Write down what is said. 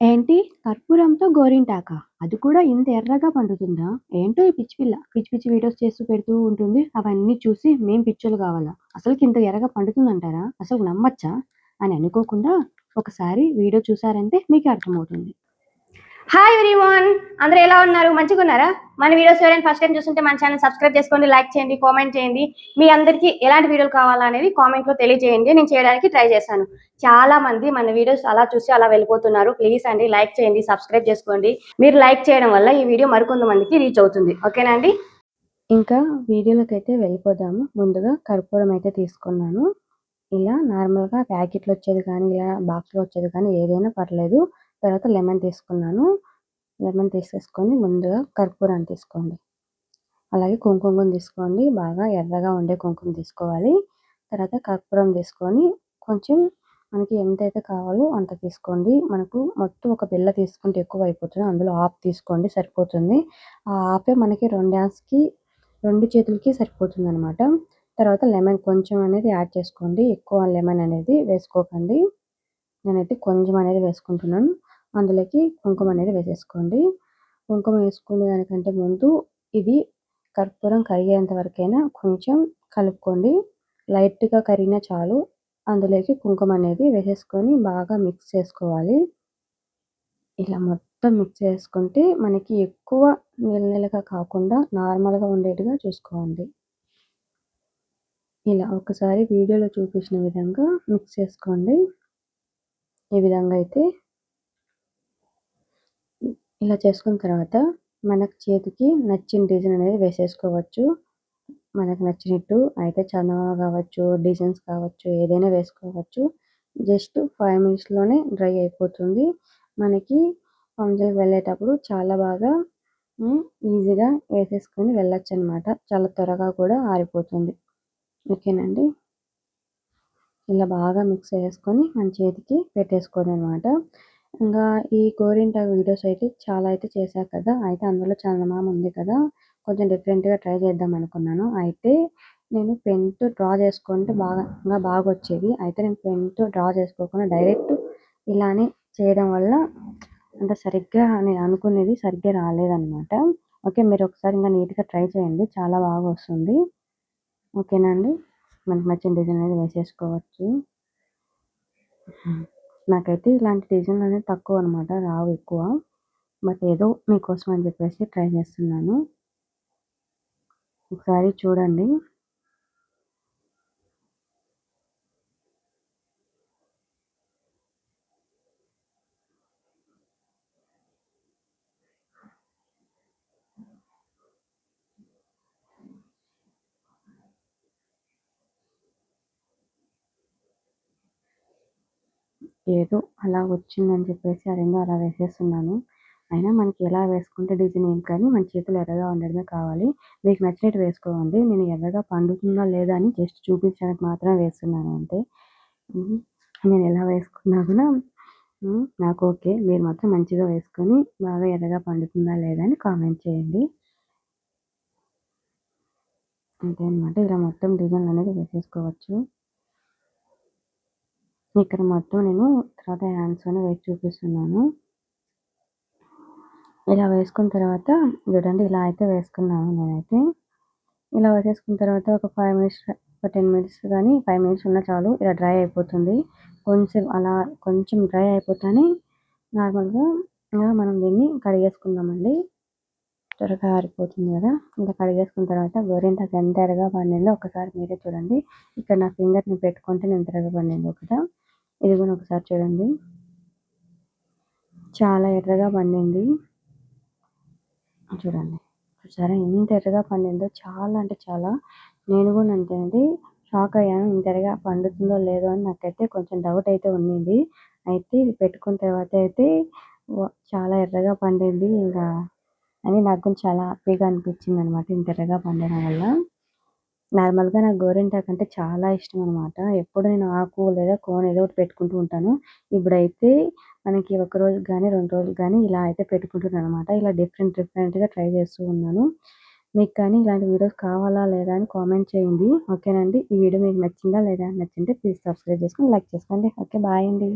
ఏంటి కర్పూరంతో గోరింటాకా? అది కూడా ఇంత ఎర్రగా పండుతుందా? ఏంటో ఈ పిచ్చి పిల్ల. పిచ్చి పిచ్చి వీడియోస్ చేస్తూ పెడుతూ ఉంటుంది. అవన్నీ చూసి మేం పిచ్చోళ్ళు కావాలా? అసలు ఇంత ఎర్రగా పండుతుందంటారా? అసలు నమ్మచ్చా? అని అనుకోకుండా ఒకసారి వీడియో చూసారంటే మీకే అర్థమవుతుంది. హాయ్ ఎవ్రీవాన్ అందరూ ఎలా ఉన్నారు? మంచిగా ఉన్నారా మన వీడియోస్ ఎవరైనా ఫస్ట్ టైం చూస్తుంటే మన ఛానల్ సబ్స్క్రైబ్ చేసుకోండి లైక్ చేయండి కామెంట్ చేయండి. మీ అందరికీ ఎలాంటి వీడియోలు కావాలనేది కామెంట్లో తెలియజేయండి. నేను చేయడానికి ట్రై చేశాను. చాలా మంది మన వీడియోస్ అలా చూసి అలా వెళ్ళిపోతున్నారు. ప్లీజ్ అండి లైక్ చేయండి సబ్స్క్రైబ్ చేసుకోండి. మీరు లైక్ చేయడం వల్ల ఈ వీడియో మరికొంతమందికి రీచ్ అవుతుంది. ఓకేనా అండి? ఇంకా వీడియోలోకి అయితే వెళ్ళిపోదాము. ముందుగా కర్పూరం అయితే తీసుకున్నాను. ఇలా నార్మల్గా ప్యాకెట్లో వచ్చేది కానీ ఇలా బాక్స్లో వచ్చేది కానీ ఏదైనా పర్లేదు. తర్వాత లెమన్ తీసుకున్నాను. లెమన్ తీసేసుకొని ముందుగా కర్పూరాన్ని తీసుకోండి. అలాగే కుంకుమ తీసుకోండి. బాగా ఎర్రగా ఉండే కుంకుమ తీసుకోవాలి. తర్వాత కర్పూరం తీసుకొని కొంచెం మనకి ఎంతైతే కావాలో అంత తీసుకోండి. మనకు మొత్తం ఒక బిల్ల తీసుకుంటే ఎక్కువ అయిపోతుంది. అందులో ఆప్ తీసుకోండి సరిపోతుంది. ఆ ఆపే మనకి రెండు యాన్స్కి రెండు చేతులకి సరిపోతుంది అనమాట తర్వాత లెమన్ కొంచెం అనేది యాడ్ చేసుకోండి. ఎక్కువ లెమన్ అనేది వేసుకోకండి. నేనైతే కొంచెం అనేది వేసుకుంటున్నాను. అందులోకి కుంకుమ అనేది వేసేసుకోండి. కుంకుమ వేసుకునే దానికంటే ముందు ఇది కర్పూరం కరిగేంత వరకైనా కొంచెం కలుపుకోండి. లైట్గా కరిగినా చాలు అందులోకి కుంకుమ అనేది వేసేసుకొని బాగా మిక్స్ చేసుకోవాలి. ఇలా మొత్తం మిక్స్ చేసుకుంటే మనకి ఎక్కువ నీళ్ళ కాకుండా నార్మల్గా ఉండేట్టుగా చూసుకోండి. ఇలా ఒకసారి వీడియోలో చూపించిన విధంగా మిక్స్ చేసుకోండి. ఈ విధంగా అయితే ఇలా చేసుకున్న తర్వాత మనకు చేతికి నచ్చిన డిజైన్ అనేది వేసేసుకోవచ్చు. మనకు నచ్చినట్టు అయితే చందమామ కావచ్చు డిజైన్స్ కావచ్చు ఏదైనా వేసుకోవచ్చు. జస్ట్ ఫైవ్ మినిట్స్లోనే డ్రై అయిపోతుంది. మనకి ఫంక్షన్కి వెళ్ళేటప్పుడు చాలా బాగా ఈజీగా వేసేసుకొని వెళ్ళొచ్చు అనమాట చాలా త్వరగా కూడా ఆరిపోతుంది. ఓకేనండి? ఇలా బాగా మిక్స్ చేసుకొని మన చేతికి పెట్టేసుకోవడం అనమాట ఇంకా ఈ గోరింటాకు వీడియోస్ అయితే చాలా అయితే చేశాను కదా. అయితే అందులో చందమామ ఉంది కదా. కొంచెం డిఫరెంట్గా ట్రై చేద్దాం అనుకున్నాను. అయితే నేను పెన్తో డ్రా చేసుకుంటే బాగా ఇంకా బాగా వచ్చేది అయితే నేను పెన్తో డ్రా చేసుకోకుండా డైరెక్ట్ ఇలానే చేయడం వల్ల అంత సరిగ్గా నేను అనుకునేది సరిగ్గా రాలేదన్నమాట. ఓకే మీరు ఒకసారి ఇంకా నీట్గా ట్రై చేయండి. చాలా బాగా వస్తుంది. ఓకేనా అండి? మనకి నచ్చిన డిజైన్ అనేది వేసేసుకోవచ్చు. నాకైతే ఇలాంటి డిజైన్లు అనేది తక్కువ అనమాట రావు ఎక్కువ. బట్ ఏదో మీకోసం అని చెప్పేసి ట్రై చేస్తున్నాను. ఒకసారి చూడండి. ఏదో అలా వచ్చిందని చెప్పేసి అదేందో అలా వేసేస్తున్నాను. అయినా మనకి ఎలా వేసుకుంటే డిజైన్ ఏం కానీ మన చేతులు ఎర్రగా ఉండడమే కావాలి. మీకు నచ్చినట్టు వేసుకోండి. నేను ఎర్రగా పండుతుందా లేదా అని జస్ట్ చూపించడానికి మాత్రం వేస్తున్నాను అంతే. నేను ఎలా వేసుకున్నా కూడా నాకు ఓకే. మీరు మాత్రం మంచిగా వేసుకొని బాగా ఎర్రగా పండుతుందా లేదా అని కామెంట్ చేయండి. అంతే అనమాట ఇలా మొత్తం డిజైన్ అనేది వేసేసుకోవచ్చు. ఇక్కడ మొత్తం నేను తర్వాత హ్యాండ్స్లోనే వేసి చూపిస్తున్నాను. ఇలా వేసుకున్న తర్వాత చూడండి ఇలా అయితే వేసుకున్నాను నేనైతే. ఇలా వేసేసుకున్న తర్వాత ఒక ఫైవ్ మినిట్స్ ఒక టెన్ మినిట్స్ కానీ ఫైవ్ మినిట్స్ ఉన్న చాలు ఇలా డ్రై అయిపోతుంది. కొంచెం అలా కొంచెం డ్రై అయిపోతానే నార్మల్గా మనం దీన్ని కడిగేసుకుందామండి. త్వరగా ఆరిపోతుంది కదా. ఇంకా కడిగేసుకున్న తర్వాత గోరింటాకు ఎంత ఎరగా పండిందో ఒకసారి మీరే చూడండి. ఇక్కడ నా ఫింగర్ని పెట్టుకుంటే నేను త్వరగా పండిందో కదా. ఇది కూడా ఒకసారి చూడండి. చాలా ఎర్రగా పండింది. చూడండి. చూసారా? ఎంత ఎర్రగా పండిందో చాలా అంటే చాలా. నేను కూడా అంతేనండి. షాక్ అయ్యాను. ఇంత ఎర్రగా పండుతుందో లేదో అని నాకైతే కొంచెం డౌట్ అయితే ఉన్నింది. అయితే ఇది పెట్టుకున్న తర్వాత అయితే చాలా ఎర్రగా పండింది. ఇంకా అని నాకు చాలా హ్యాపీగా అనిపించింది అనమాట ఇంత ఎర్రగా పండడం వల్ల. నార్మల్గా నాకు గోరింటాకు అంటే చాలా ఇష్టం అనమాట ఎప్పుడు నేను ఆకు లేదా కోన్ ఏదో ఒకటి పెట్టుకుంటూ ఉంటాను. ఇప్పుడైతే మనకి ఒక రోజు కానీ రెండు రోజులు కానీ ఇలా అయితే పెట్టుకుంటున్నాను అనమాట ఇలా డిఫరెంట్ డిఫరెంట్గా ట్రై చేస్తూ ఉన్నాను. మీకు కానీ ఇలాంటి వీడియోస్ కావాలా లేదా అని కామెంట్ చేయండి. ఓకేనండి? ఈ వీడియో మీకు నచ్చిందా లేదా నచ్చింటే ప్లీజ్ సబ్స్క్రైబ్ చేసుకొని లైక్ చేసుకోండి. ఓకే బాయ్ అండి.